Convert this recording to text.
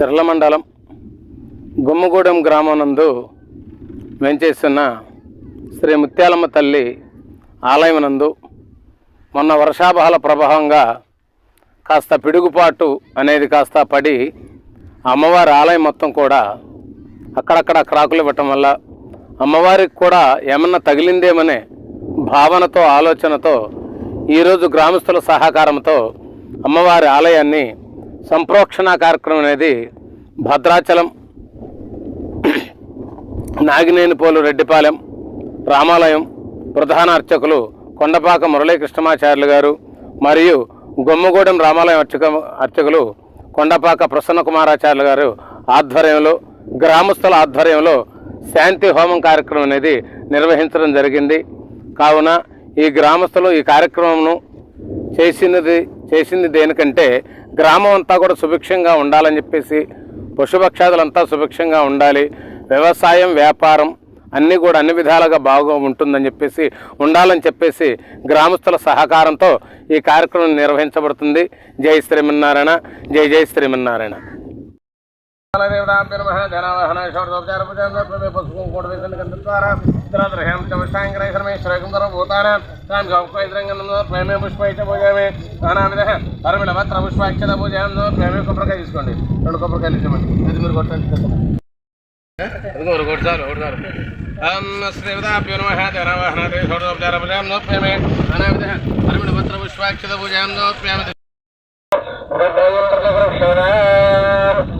చెర్ల మండలం గుమ్మగూడెం గ్రామం నందు వెంచేస్తున్న శ్రీ ముత్యాలమ్మ తల్లి ఆలయం నందు మొన్న వర్షాభాల ప్రభావంగా కాస్త పిడుగుపాటు అనేది కాస్త పడి అమ్మవారి ఆలయం మొత్తం కూడా అక్కడక్కడ క్రాకులు ఇవ్వటం వల్ల అమ్మవారికి కూడా ఏమన్నా తగిలిందేమనే భావనతో ఆలోచనతో ఈరోజు గ్రామస్తుల సహకారంతో అమ్మవారి ఆలయాన్ని సంప్రోక్షణ కార్యక్రమం అనేది భద్రాచలం నాగినేనిపోలు రెడ్డిపాలెం రామాలయం ప్రధాన అర్చకులు కొండపాక మురళీకృష్ణమాచార్యులు గారు మరియు గొమ్మగూడెం రామాలయం అర్చక అర్చకులు కొండపాక ప్రసన్న కుమారాచార్యులు గారు ఆధ్వర్యంలో గ్రామస్తుల ఆధ్వర్యంలో శాంతి హోమం కార్యక్రమం అనేది నిర్వహించడం జరిగింది. కావున ఈ గ్రామస్తులు ఈ కార్యక్రమంను చేసినది చేసింది దేనికంటే గ్రామం అంతా కూడా సుభిక్షంగా ఉండాలని చెప్పేసి పశుపక్షాదులంతా సుభిక్షంగా ఉండాలి. వ్యవసాయం వ్యాపారం అన్నీ కూడా అన్ని విధాలుగా బాగా ఉంటుందని చెప్పేసి ఉండాలని చెప్పేసి గ్రామస్తుల సహకారంతో ఈ కార్యక్రమం నిర్వహించబడుతుంది. జై శ్రీమన్నారాయణ జై జై శ్రీమన్నారాయణ. తీసుకోండి రెండు కొబ్బరికాయలు ఇచ్చామండి। అది మీరు కొట్టండి కొడతారు కొడతారు శ్రీవదాభ్యో నమ జనవాహనాదే షోడోపచారపజాం నోప్యామే అనావిధ పరిమిణ పత్ర పుష్పాక్షత పూజాం నోప్యామి Hãy